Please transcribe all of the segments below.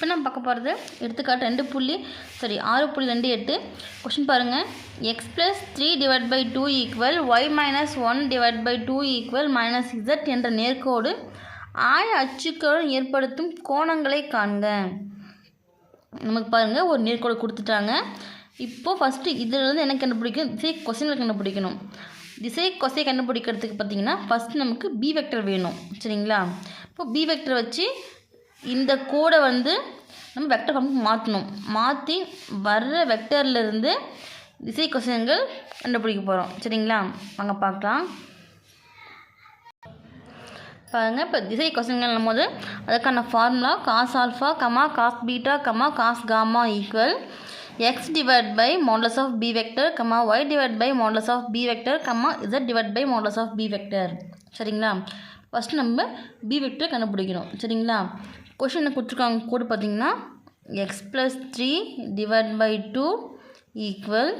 இப்போ நம்ம பார்க்க போகிறது எடுத்துக்காட்டு ரெண்டு புள்ளி சாரி ஆறு புள்ளி ரெண்டு எட்டு. கொஷின் பாருங்கள் x plus three divide by two equal y minus one divide by two equal minus z என்ற நேர்கோடு ஆய அச்சுக்களுடன் ஏற்படுத்தும் கோணங்களை காண்க. நமக்கு பாருங்கள் ஒரு நேர்கோடு கொடுத்துட்டாங்க. இப்போது ஃபஸ்ட்டு இதிலிருந்து என்ன கண்டுபிடிக்கும் திசை கொஸ்டினில் கண்டுபிடிக்கணும். திசை கொசை கண்டுபிடிக்கிறதுக்கு பார்த்தீங்கன்னா ஃபஸ்ட் நமக்கு பி வெக்டர் வேணும். சரிங்களா? இப்போ பி வெக்டர் வச்சு இந்த கோடை வந்து நம்ம வெக்டர் ஃபார்முக்கு மாற்றணும் மாற்றி வர்ற வெக்டர்லேருந்து திசை கொசைன்கள் கண்டுபிடிக்க போகிறோம் சரிங்களா? வாங்க பார்க்கலாம். பாருங்கள் இப்போ திசை கொஸ்டின்கள் போது அதுக்கான formula cos alpha comma cos beta comma cos gamma equal x divide by modulus of b vector comma y divide by modulus of b vector comma z divide by modulus of b vector சரிங்களா? First நம்ம B வெக்டரை கண்டுபிடிக்கணும் சரிங்களா? கொஷினை கொடுத்துருக்காங்க? கோடு பார்த்தீங்கன்னா x plus three divide by two equal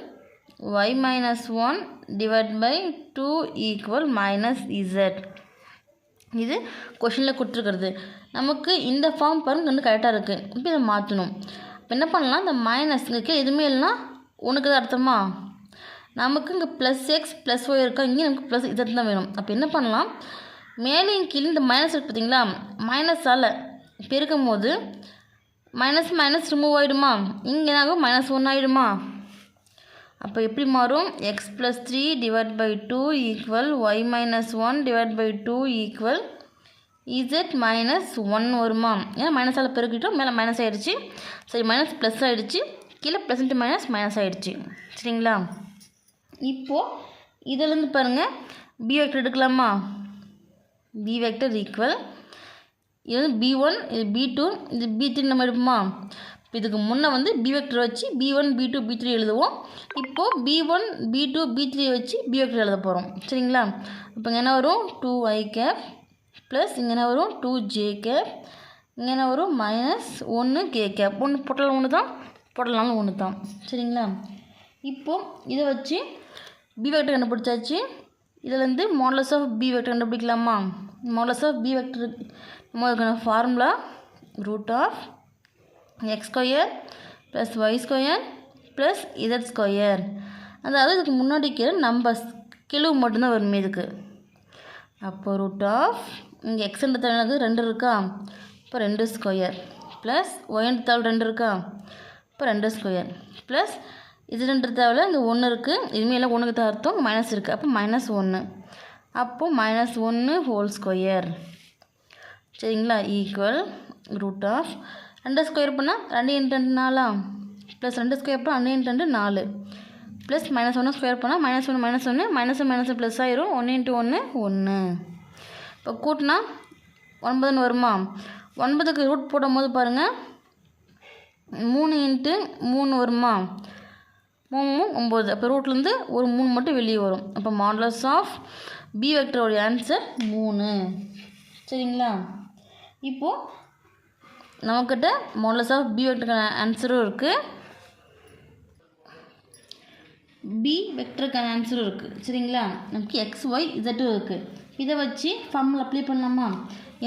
y minus one divide by two equal minus z இது கொஷினில் கொடுத்துருக்கிறது. நமக்கு இந்த ஃபார்ம் பாருங்க வந்து கரெக்டாக இருக்குது இப்போ இதை மாற்றணும். இப்போ என்ன பண்ணலாம்? இந்த மைனஸ் இங்கே எதுவுமே இல்லைனா உனக்கு தான் அர்த்தமா? நமக்கு இங்கே ப்ளஸ் எக்ஸ் ப்ளஸ் ஒய் இருக்கா? இங்கே நமக்கு ப்ளஸ் இதை தான் வேணும். அப்போ என்ன பண்ணலாம்? மேலேயும் கீழே இந்த மைனஸ் இருக்குது பார்த்தீங்களா? மைனஸால் பெருக்கும் போது மைனஸ் மைனஸ் ரிமூவ் ஆகிடுமா இங்கே என்னாகும்? மைனஸ் ஒன் ஆகிடுமா அப்போ எப்படி மாறும்? X plus three divide by two equal y minus one divide by two equal z minus one வருமா? ஏன்னா மைனஸால் பெருக்கிட்டோம் மேலே மைனஸ் ஆகிடுச்சு சரி மைனஸ் ப்ளஸ் ஆகிடுச்சு கீழே ப்ளஸ் இன்ட்டு மைனஸ் மைனஸ் ஆகிடுச்சு சரிங்களா? இப்போது இதிலேருந்து பாருங்கள் பி வெக்டர் எடுக்கலாமா? பி வெக்டர் ஈக்குவல் இது வந்து பி ஒன் இது பி டூ இது பி த்ரீ நம்ம எடுப்போமா? இப்போ இதுக்கு முன்னே வந்து பி வெக்டர் வச்சு b one b two b three எழுதுவோம். இப்போது b one b two b three வச்சு பி வெக்டர் எழுத போகிறோம் சரிங்களா? இப்போ இங்கே என்ன வரும்? டூ ஐ கேப் ப்ளஸ் இங்கே என்ன வரும்? டூ ஜே கேப் இங்கே என்ன வரும்? மைனஸ் ஒன்று கே கேப் ஒன்று போட்டலாம் ஒன்று தான் போட்டலாலும் ஒன்று தான் சரிங்களா? இப்போது இதை வச்சு பி வெக்டர் கண்டுபிடிச்சாச்சு. இதுலேருந்து மாடலஸ் ஆஃப் பி வெக்டர் கண்டுபிடிக்கலாமா? மாடலஸ் ஆஃப் பி வெக்டர் நம்மளுக்கான formula root of x square plus y square plus z square அதாவது இதுக்கு முன்னாடி கீழே நம்பர்ஸ் கிலோ மட்டும்தான் வரும் இதுக்கு. அப்போ ரூட் ஆஃப் இங்கே எக்ஸ்ன்ற தவிர ரெண்டு இருக்கா? இப்போ ரெண்டு ஸ்கொயர் ப்ளஸ் ஒயன் தாள் ரெண்டு இருக்கா? இப்போ ரெண்டு ஸ்கொயர் ப்ளஸ் இசட்ன்ற தேவையில் இந்த ஒன்று இருக்குது இதுமே எல்லாம் ஒன்றுக்கு தான் அர்த்தம். மைனஸ் இருக்குது அப்போ மைனஸ் ஒன்று அப்போது மைனஸ் ஒன்று ஹோல் ஸ்கொயர் சரிங்களா? ஈக்குவல் ரூட் ஆஃப் ரெண்டு ஸ்கொயர் பண்ணால் ரெண்டு இன்ட் ரெண்டு நாலா? ப்ளஸ் ரெண்டு ஸ்கொயர் பண்ணால் ரெண்டு இன்ட் ரெண்டு நாலு. ப்ளஸ் மைனஸ் ஒன்று ஸ்கொயர் பண்ணால் மைனஸ் ஒன்று மைனஸ் ஒன்று மைனஸ் மைனஸ் ப்ளஸ் ஆயிரும். ஒன்று இன்ட்டு ஒன்று ஒன்று இப்போ கூட்டினா ஒன்பதுன்னு வருமா? ஒன்பதுக்கு ரூட் போடும் போது பாருங்கள் மூணு இன்ட்டு மூணு வருமா? மூணு மூணு ஒம்பது அப்போ ரூட்லேருந்து ஒரு மூணு மட்டும் வெளியே வரும். அப்போ மாடலஸ் ஆஃப் பி வெக்டரோடைய ஆன்சர் மூணு. சரிங்களா? இப்போது நம்மக்கிட்ட மாடலஸ் ஆஃப் பி வெக்டருக்கான ஆன்சரும் இருக்குது பி வெக்டருக்கான ஆன்சரும் இருக்குது சரிங்களா? நமக்கு எக்ஸ் ஒய் இசட்டும் இருக்குது இதை வச்சு ஃபார்முலா அப்ளை பண்ணலாமா?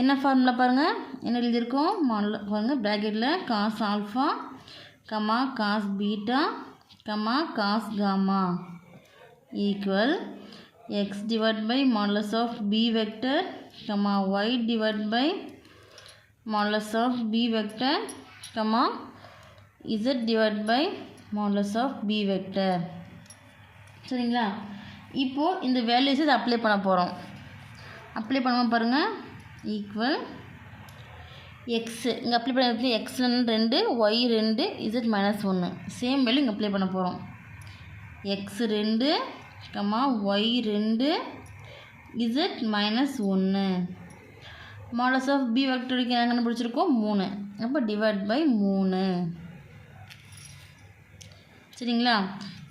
என்ன ஃபார்முலா பாருங்கள் என்ன எழுதியிருக்கோம்? மாடல் பாருங்கள் ப்ராக்கெட்டில் cos alpha comma cos beta comma cos gamma. Equal x divide by modulus of b vector comma y divide by modulus of b vector comma z divided by modulus of b vector சரிங்களா? இப்போது இந்த values apply பண்ண போகிறோம் apply பண்ணுவோம் பாருங்கள் equal x இங்கே apply பண்ண X ரெண்டு ஒய் ரெண்டு இசட் மைனஸ் ஒன்று சேம் வேல்யூ இங்கே அப்ளை பண்ண போகிறோம் எக்ஸ் ரெண்டு கமா ஒய் ரெண்டு இசட் மைனஸ் ஒன்று மாடல்ஸ் ஆஃப் பி வெக்டருக்கு என்ன கண்டுபிடிச்சிருக்கோம் மூணு. அப்போ டிவைட் பை மூணு. சரிங்களா?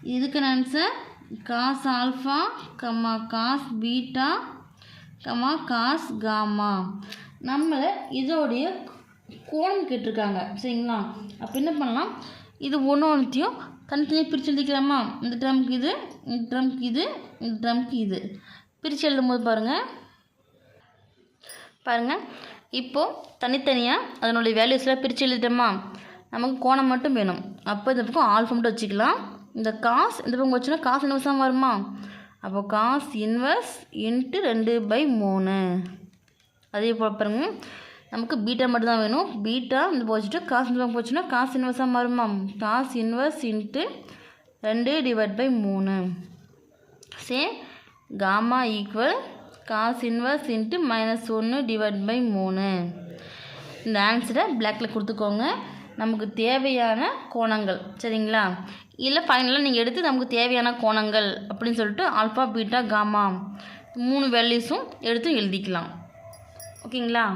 இதுக்கு answer cos alpha comma cos beta comma cos gamma நம்மளை இதோடைய கோணம் கேட்டிருக்காங்க. சரிங்களா? அப்போ என்ன பண்ணலாம்? இது ஒன்று ஒன்றுத்தையும் தனித்தனியாக பிரித்து எழுதிக்கலாமா? இந்த ட்ரம்க்கு இது இந்த ட்ரம்க்கு இது இந்த ட்ரம்க்கு இது. பிரித்து எழுதும் போது பாருங்கள் பாருங்கள் இப்போது தனித்தனியாக அதனுடைய வேல்யூஸ்லாம் பிரித்து எழுதிட்டோமா? நமக்கு கோணம் மட்டும் வேணும். அப்போ இந்த பக்கம் ஆல்ஃபா மட்டும் வச்சுக்கலாம். இந்த காசு இந்த பக்கம் வச்சுன்னா காசு இன்வெர்ஸாக வருமா? அப்போ காசு இன்வெர்ஸ் இன்ட்டு ரெண்டு பை மூணு. அதே போல் பாருங்க. நமக்கு பீட்டா மட்டும் தான் வேணும். பீட்டா இந்த போச்சுட்டு காசு போச்சுன்னா காசு இன்வெர்ஸாக மாறுமா காசு இன்வெர்ஸ் இன்ட்டு ரெண்டு டிவைட் பை மூணு. Same gamma equal cos inverse into minus ஒன்று டிவைட் பை மூணு. இந்த ஆன்சரை பிளாக்ல கொடுத்துக்கோங்க. நமக்கு தேவையான கோணங்கள். சரிங்களா? இல்லை ஃபைனலாக நீங்கள் எடுத்து நமக்கு தேவையான கோணங்கள் அப்படின்னு சொல்லிட்டு ஆல்ஃபா பீட்டா காமா மூணு வேல்யூஸும் எடுத்து எழுதிக்கலாம். ஓகேங்களா?